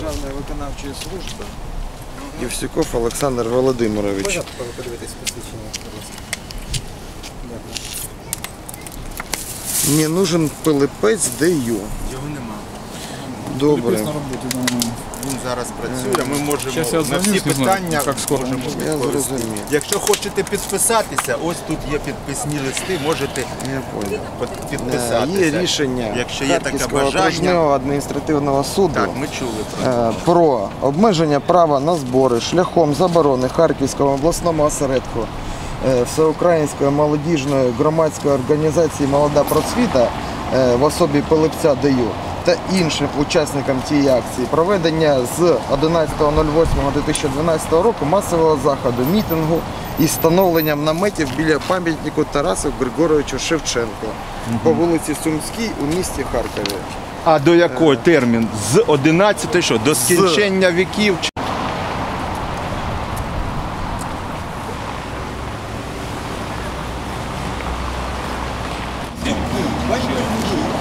Державної виконавчої служби Євсюков Олександр Володимирович. Можна подивитись посвідчення, будь ласка? Дякую. Мені нужен пилипець ДЮ. Його нема. Добре. Він зараз працює. Ми можемо Щас я на дзвоню, всі знаю, питання як скоро. можемо Я відповісти. зрозумів. Якщо хочете підписатися, ось тут є підписні листи, можете Я понял. під- Е, підписатися. Є рішення Якщо є таке Харківського бажання. окружного адміністративного суду Так, ми чули про це. е, про обмеження права на збори шляхом заборони Харківському обласному осередку е, Всеукраїнської молодіжної громадської організації Молода просвіта е, в особі Пилипця Даю та іншим учасникам тієї акції проведення з 11.08.2012 року масового заходу мітингу і встановленням наметів біля пам'ятнику Тарасу Григоровичу Шевченко по вулиці Сумській у місті Харкові. А до якого е. термін? З 11 що? До скінчення віків? Бачите?